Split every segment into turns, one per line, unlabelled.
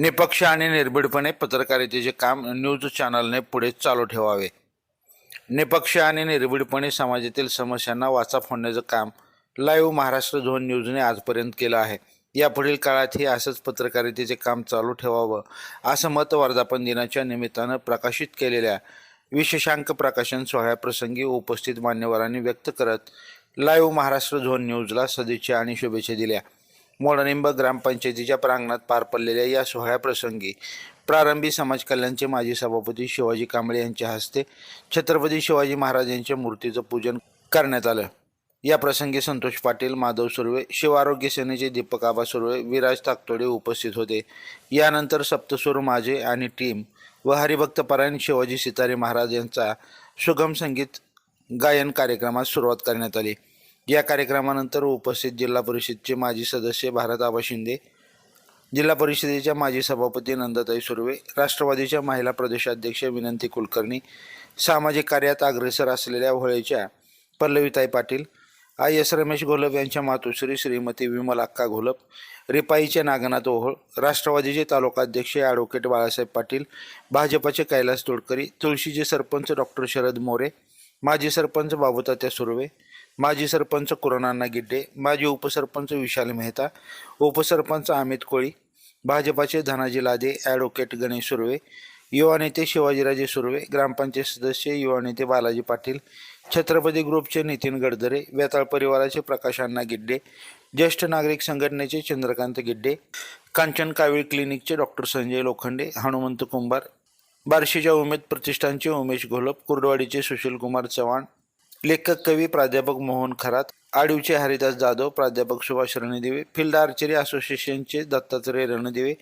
निपक्ष आणि निर्भीडपणे पत्रकारितेचे काम न्यूज चॅनलने पुढे चालू ठेवावे. निपक्ष आणि निर्भीडपणे समाजातील समस्यांना वाचा फोडण्याचं काम लाईव्ह महाराष्ट्र झोन न्यूजने आजपर्यंत केलं आहे. यापुढील काळातही असंच पत्रकारितेचे काम चालू ठेवावं असं मत वर्धापन दिनाच्या निमित्तानं प्रकाशित केलेल्या विशेषांक प्रकाशन सोहळ्याप्रसंगी उपस्थित मान्यवरांनी व्यक्त करत लाईव्ह महाराष्ट्र झोन न्यूजला सदिच्छा आणि शुभेच्छा दिल्या. मोडनिंब ग्रामपंचायतीच्या प्रांगणात पार पडलेल्या या सोहळ्याप्रसंगी प्रारंभी समाज कल्याणचे माजी सभापती शिवाजी कांबळे यांच्या हस्ते छत्रपती शिवाजी महाराज यांच्या मूर्तीचं पूजन करण्यात आलं. या प्रसंगी संतोष पाटील माधव सुर्वे शिवआरोग्य सेनेचे दीपक आबा सुर्वे विराज ताकतोडे उपस्थित होते. यानंतर सप्तसूर माझे आणि टीम व हरिभक्तपरायण शिवाजी सितारे महाराज यांचा सुगम संगीत गायन कार्यक्रमास सुरुवात करण्यात आली. या कार्यक्रमानंतर उपस्थित जिल्हा परिषदचे माजी सदस्य भारत आबा शिंदे जिल्हा परिषदेच्या माजी सभापती नंदाताई सुर्वे राष्ट्रवादीच्या महिला प्रदेशाध्यक्ष विनंती कुलकर्णी सामाजिक कार्यात अग्रेसर असलेल्या होळेच्या पल्लवीताई पाटील आय एस रमेश घोलप यांच्या मातोश्री श्रीमती विमल अक्का घोलप रिपाईचे नागनाथ ओहोळ राष्ट्रवादीचे तालुकाध्यक्ष ॲडव्होकेट बाळासाहेब पाटील भाजपाचे कैलास तोडकरी तुळशीचे सरपंच डॉक्टर शरद मोरे माजी सरपंच बाबूतात्या सुर्वे माजी सरपंच कुरणाण्णा गिड्डे माजी उपसरपंच विशाल मेहता उपसरपंच अमित कोळी भाजपाचे धनाजी लादे ॲडव्होकेट गणेश सुर्वे युवा नेते शिवाजीराजे सुर्वे ग्रामपंचायत सदस्य युवा नेते बालाजी पाटील छत्रपती ग्रुपचे नितीन गडदरे वेताळ परिवाराचे प्रकाश अण्णा गिड्डे ज्येष्ठ नागरिक संघटनेचे चंद्रकांत गिड्डे कांचन कावीळ क्लिनिकचे डॉक्टर संजय लोखंडे हनुमंत कुंभार बार्शीच्या उमेद प्रतिष्ठानचे उमेश घोलप कुर्डवाडीचे सुशील कुमार चव्हाण लेखक कवी प्राध्यापक मोहन खरात आडूचे हरिदास जाधव प्राध्यापक सुभाष रणदिवे फिल्ड आर्चरी असोसिएशनचे दत्तात्रय रणदिवे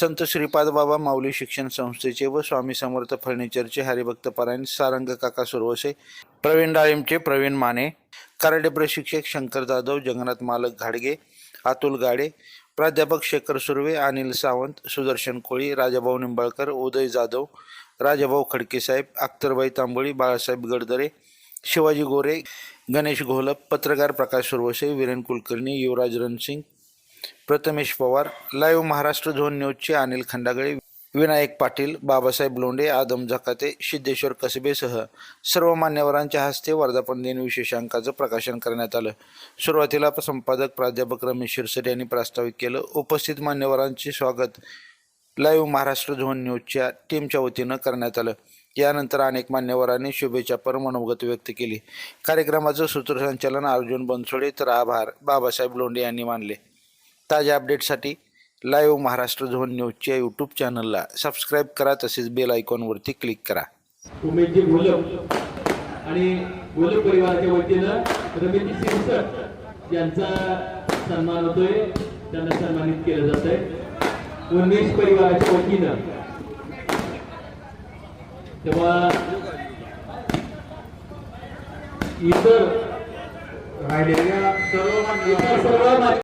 संत श्रीपाद बाबा माऊली शिक्षण संस्थेचे व स्वामी समर्थ फर्निचरचे हरिभक्त परायण सारंग काका सुरवसे प्रवीण डाळिंबचे प्रवीण माने कराडे प्रशिक्षक शंकर जाधव जगन्नाथ मालक घाडगे अतुल गाडे प्राध्यापक शेखर सुर्वे अनिल सावंत सुदर्शन कोळी राजाभाऊ निंबाळकर उदय जाधव राजाभाऊ खडकेसाहेब अख्तरबाई तांबोळी बाळासाहेब गडदरे शिवाजी गोरे गणेश घोलप पत्रकार प्रकाश सुरवसे वीरेन कुलकर्णी युवराज रणसिंग प्रथमेश पवार लाईव्ह महाराष्ट्र झोन न्यूजचे अनिल खंडागळे विनायक पाटील बाबासाहेब लोंढे आदम झकाते सिद्धेश्वर कसबेसह सर्व मान्यवरांच्या हस्ते वर्धापन दिन विशेषांकाचं प्रकाशन करण्यात आलं. सुरुवातीला संपादक प्राध्यापक रमेश शिरसट यांनी प्रास्ताविक केलं उपस्थित मान्यवरांचे स्वागत. लाईव्ह महाराष्ट्र झोन न्यूजच्या टीमच्या वतीनं करण्यात आलं. यानंतर अनेक मान्यवरांनी शुभेच्छापर मनोगत व्यक्त केली. कार्यक्रमाचं सूत्रसंचालन अर्जुन बनसोडे तर आभार बाबासाहेब लोंढे यांनी मानले. ताज्या अपडेटसाठी लाईव्ह महाराष्ट्र झोन न्यूजच्या यूट्यूब चॅनलला सबस्क्राईब करा तसेच बेल आयकॉनवरती क्लिक करा.
उमेदजी घोलप आणि घोलप परिवाराच्या वतीनं रमेश यांचा सन्मान होतोय. त्यांना सन्मानित केलं जात आहे उन्मेष परिवाराच्या वतीनं. तेव्हा इतर
राहिलेल्या सर्व
इतर सर्व